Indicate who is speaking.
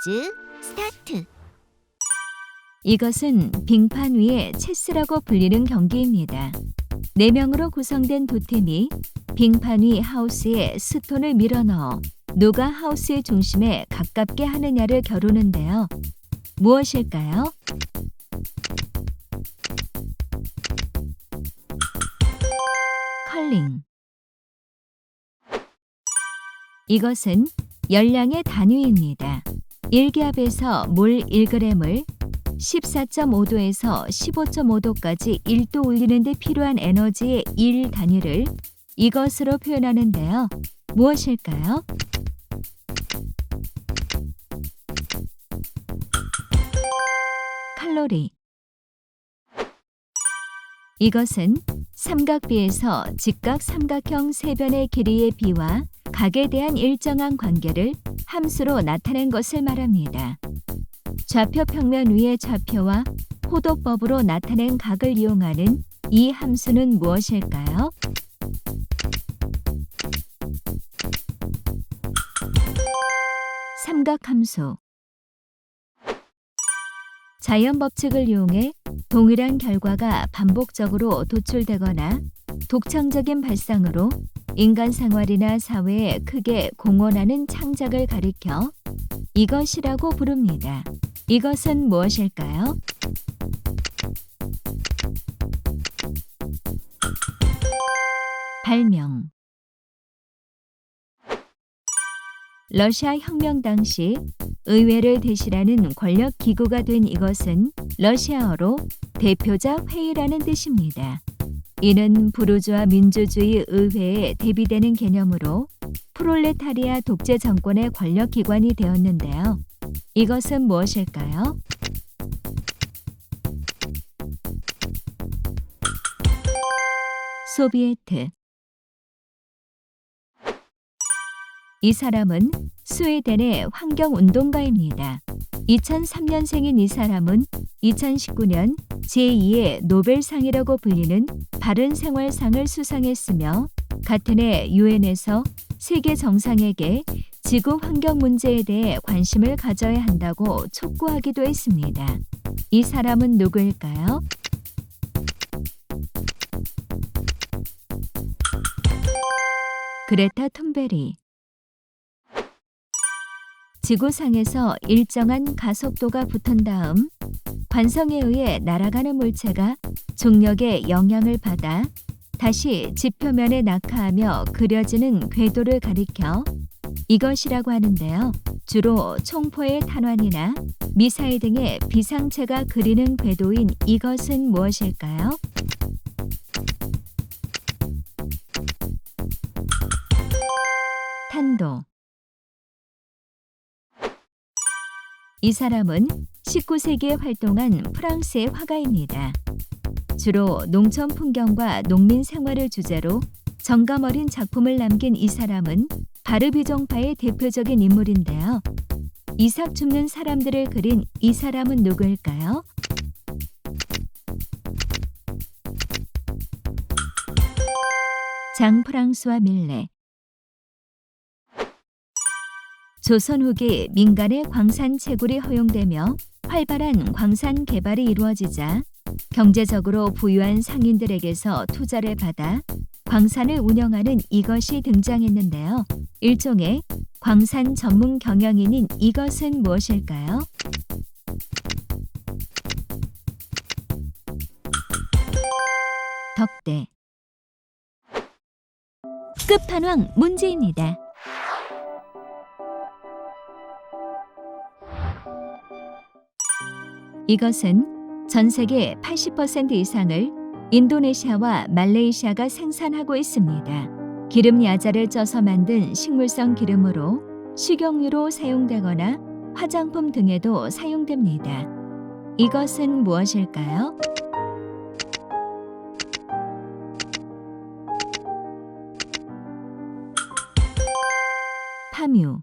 Speaker 1: 퀴즈 스타트.
Speaker 2: 이것은 빙판 위의 체스라고 불리는 경기입니다. 4명으로 구성된 두 팀이 빙판 위 하우스에 스톤을 밀어넣어 누가 하우스의 중심에 가깝게 하느냐를 겨루는데요. 무엇일까요? 컬링 이것은 열량의 단위입니다. 1기압에서 몰 1g을 14.5도에서 15.5도까지 1도 올리는 데 필요한 에너지의 1 단위를 이것으로 표현하는데요. 무엇일까요? 칼로리 이것은 삼각비에서 직각 삼각형 세변의 길이의 비와 각에 대한 일정한 관계를 함수로 나타낸 것을 말합니다. 좌표 평면 위의 좌표와 호도법으로 나타낸 각을 이용하는 이 함수는 무엇일까요? 삼각함수 자연 법칙을 이용해 동일한 결과가 반복적으로 도출되거나 독창적인 발상으로 인간 생활이나 사회에 크게 공헌하는 창작을 가리켜 이것이라고 부릅니다. 이것은 무엇일까요? 발명 러시아 혁명 당시 의회를 대신하는 권력 기구가 된 이것은 러시아어로 대표자 회의라는 뜻입니다. 이는 부르주아 민주주의 의회에 대비되는 개념으로 프롤레타리아 독재 정권의 권력 기관이 되었는데요. 이것은 무엇일까요? 소비에트 이 사람은 스웨덴의 환경운동가입니다. 2003년생인 이 사람은 2019년 제2의 노벨상이라고 불리는 바른 생활상을 수상했으며 같은 해 유엔에서 세계 정상에게 지구 환경 문제에 대해 관심을 가져야 한다고 촉구하기도 했습니다. 이 사람은 누구일까요? 그레타 툰베리 지구상에서 일정한 가속도가 붙은 다음 관성에 의해 날아가는 물체가 중력의 영향을 받아 다시 지표면에 낙하하며 그려지는 궤도를 가리켜 이것이라고 하는데요. 주로 총포의 탄환이나 미사일 등의 비상체가 그리는 궤도인 이것은 무엇일까요? 탄도 이 사람은 19세기에 활동한 프랑스의 화가입니다. 주로 농촌 풍경과 농민 생활을 주제로 정감 어린 작품을 남긴 이 사람은 바르비종파의 대표적인 인물인데요. 이삭 줍는 사람들을 그린 이 사람은 누구일까요? 장 프랑스와 밀레 조선 후기 민간의 광산 채굴이 허용되며 활발한 광산 개발이 이루어지자 경제적으로 부유한 상인들에게서 투자를 받아 광산을 운영하는 이것이 등장했는데요. 일종의 광산 전문 경영인인 이것은 무엇일까요? 덕대 끝판왕 문제입니다. 이것은 전 세계 80% 이상을 인도네시아와 말레이시아가 생산하고 있습니다. 기름 야자를 쪄서 만든 식물성 기름으로 식용유로 사용되거나 화장품 등에도 사용됩니다. 이것은 무엇일까요? 파뮤